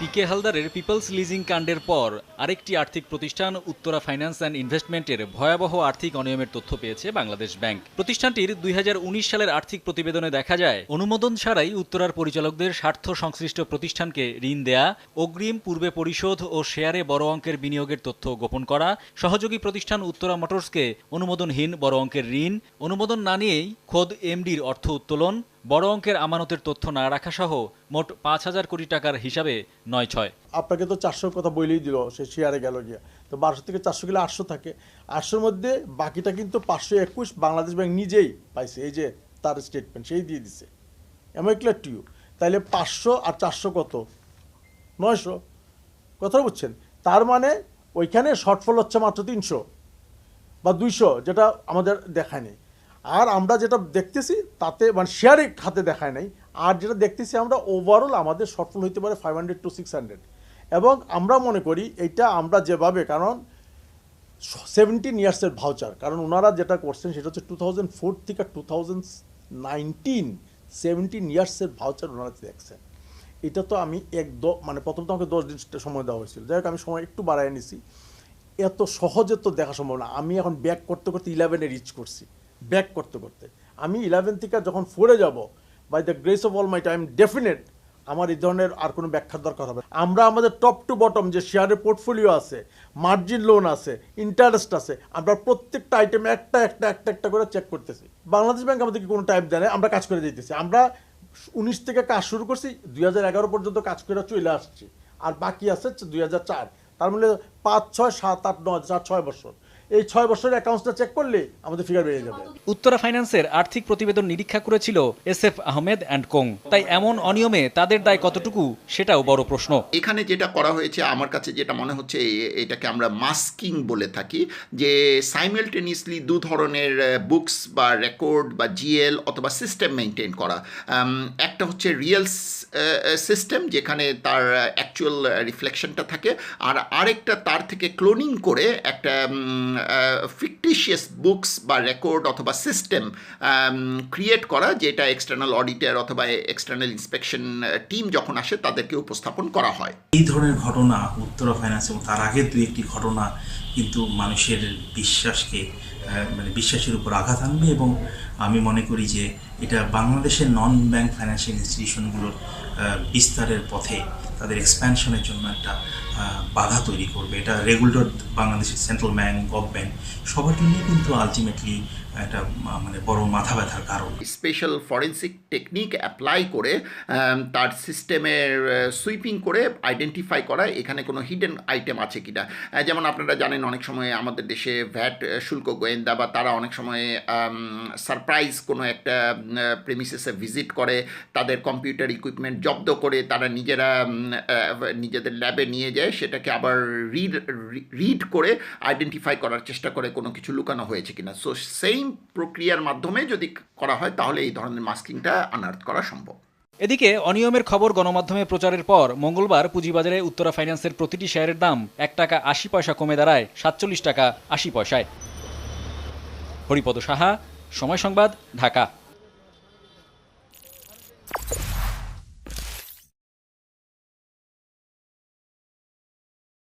পিকে হালদারের people's leasing কাণ্ডের পর আরেকটি আর্থিক প্রতিষ্ঠান, উত্তরা ফাইন্যান্স অ্যান্ড ইনভেস্টমেন্টের ভয়াবহ আর্থিক অনিয়মের তথ্য পেয়েছে বাংলাদেশ ব্যাংক। প্রতিষ্ঠানটির দুই হাজার উনিশ সালের আর্থিক প্রতিবেদনে দেখা যায়, অনুমোদন ছাড়াই উত্তরার পরিচালকদের স্বার্থ সংশ্লিষ্ট প্রতিষ্ঠানকে ঋণ দেয়া, অগ্রিম পূর্বে পরিশোধ ও শেয়ারে বড় অঙ্কের বিনিয়োগের তথ্য গোপন করা, সহযোগী প্রতিষ্ঠান উত্তরা মোটরসকে অনুমোদনহীন বড় অঙ্কের ঋণ, অনুমোদন না নিয়েই খোদ এমডির অর্থ উত্তোলন বড় অঙ্কের আমানতের তথ্য না রাখা সহ মোট পাঁচ হাজার কোটি টাকার হিসাবে নয় ছয়। আপনাকে তো চারশোর কথা বলেই দিল, সে শেয়ারে গেল গিয়া। তো বারোশো থেকে চারশো গেলে আটশো থাকে। আটশোর মধ্যে বাকিটা কিন্তু পাঁচশো একুশ বাংলাদেশ ব্যাংক নিজেই পাইছে, এই যে তার স্টেটমেন্ট সেই দিয়ে দিছে। Am I clear to you তাহলে পাঁচশো আর চারশো কত? নয়শো। কথা বুঝছেন? তার মানে ওইখানে শর্টফল হচ্ছে মাত্র তিনশো বা দুইশো, যেটা আমাদের দেখায় নেই। আর আমরা যেটা দেখতেছি, তাতে মানে শেয়ারে খাতে দেখায় নাই। আর যেটা দেখতেছি আমরা ওভারঅল আমাদের শর্টফল হইতে পারে five hundred to six hundred এবং আমরা মনে করি, এটা আমরা যেভাবে, কারণ সেভেন্টিন ইয়ার্সের ভাউচার কারণ ওনারা যেটা করছেন, সেটা হচ্ছে টু থাউজেন্ড ফোর থেকে টু থাউজেন্ড নাইনটিন সেভেন্টিন ইয়ার্সের ভাউচার ওনারা দেখছেন। এটা তো আমি এক দ মানে প্রথম তো আমাকে দশ দিন সময় দেওয়া হয়েছিল। যাই হোক, আমি সময় একটু বাড়াই নিছি। এত সহজে তো দেখা সম্ভব না। আমি এখন ব্যাক করতে করতে ইলেভেনে রিচ করছি। ব্যাক করতে করতে। আমি ইলেভেন থেকে যখন ফোরে যাব by the grace of all my time definite আমার এই ধরনের আর কোনো ব্যাখ্যার দরকার হবে। আমরা আমাদের টপ টু বটম যে শেয়ারের পোর্টফোলিও আছে মার্জিন লোন আছে ইন্টারেস্ট আছে, আমরা প্রত্যেকটা আইটেম একটা একটা একটা একটা করে চেক করতেছি। বাংলাদেশ ব্যাংক আমাদেরকে কোনো টাইপ দেয় আমরা কাজ করে দিতেছি। আমরা উনিশ থেকে কাজ শুরু করছি, দুই হাজার এগারো পর্যন্ত কাজ করে চলে আসছি। আর বাকি আছে দুই চার। তার মানে পাঁচ, ছয়, সাত, আট, নয়, চার, ছয় বছর। এই ছয় বছরের অ্যাকাউন্টসটা চেক করলে আমাদের ফিগার বেড়ে যাবে। উত্তরা ফাইন্যান্সের আর্থিক প্রতিবেদন নিরীক্ষা করেছিল S F Ahmed and Co. তাই এমন অনিয়মে তাদের দায় কতটুকু সেটাও বড় প্রশ্ন। এখানে যেটা করা হয়েছে আমার কাছে যেটা মনে হচ্ছে এটাকে আমরা মাস্কিং বলে থাকি যে সাইমেলটেনিয়াসলি দু ধরনের বুকস বা রেকর্ড বা জিএল অথবা সিস্টেম মেনটেন করা। একটা হচ্ছে রিয়েল সিস্টেম যেখানে তার অ্যাকচুয়াল রিফ্লেকশনটা থাকে আর আরেকটা তার থেকে ক্লোনিং করে একটা ফিকটিশিয়াস বুকস বা রেকর্ড অথবা সিস্টেম ক্রিয়েট করা, যেটা এক্সটার্নাল অডিটার অথবা এক্সটার্নাল ইন্সপেকশন টিম যখন আসে তাদেরকে উপস্থাপন করা হয়। এই ধরনের ঘটনা উত্তরা ফাইন্যান্স এবং তার আগে দু একটি ঘটনা কিন্তু মানুষের বিশ্বাসকে মানে বিশ্বাসের উপর আঘাত আনবে এবং আমি মনে করি যে এটা বাংলাদেশের নন ব্যাংক ফাইন্যান্সিয়াল ইনস্টিটিউশনগুলোর বিস্তারের পথে তাদের এক্সপ্যানশনের জন্য একটা বাধা তৈরি করবে। এটা রেগুলেটর বাংলাদেশের সেন্ট্রাল ব্যাংক গভ ব্যাংক সবার জন্যই কিন্তু আলটিমেটলি একটা মানে বড় মাথা ব্যথার কারণ। স্পেশাল ফরেন্সিক টেকনিক অ্যাপ্লাই করে তার সিস্টেমের সুইপিং করে আইডেন্টিফাই করা, এখানে কোনো হিডেন আইটেম আছে কিনা। যেমন আপনারা জানেন, অনেক সময় আমাদের দেশে ভ্যাট শুল্ক গোয়েন্দা বা তারা অনেক সময় সারপ্রাইজ কোনো একটা প্রেমিসেসে ভিজিট করে, তাদের কম্পিউটার ইকুইপমেন্ট জব্দ করে, তারা নিজেরা নিজেদের ল্যাবে নিয়ে যায়, সেটাকে আবার রিড রিড করে আইডেন্টিফাই করার চেষ্টা করে কোনো কিছু লুকানো হয়েছে কিনা। সো সেই প্রক্রিয়ার মাধ্যমে যদি করা হয়, তাহলে এই ধরনের মাস্কিংটা আনার্থ করা সম্ভব। এদিকে, অনিয়মের খবর গণমাধ্যমে প্রচারের পর মঙ্গলবার পুঁজিবাজারে উত্তরা ফাইন্যান্সের প্রতিটি শেয়ারের দাম এক টাকা আশি পয়সা কমে দাঁড়ায় সাতচল্লিশ টাকা আশি পয়সায়। হরিপদ সাহা, সময় সংবাদ, ঢাকা।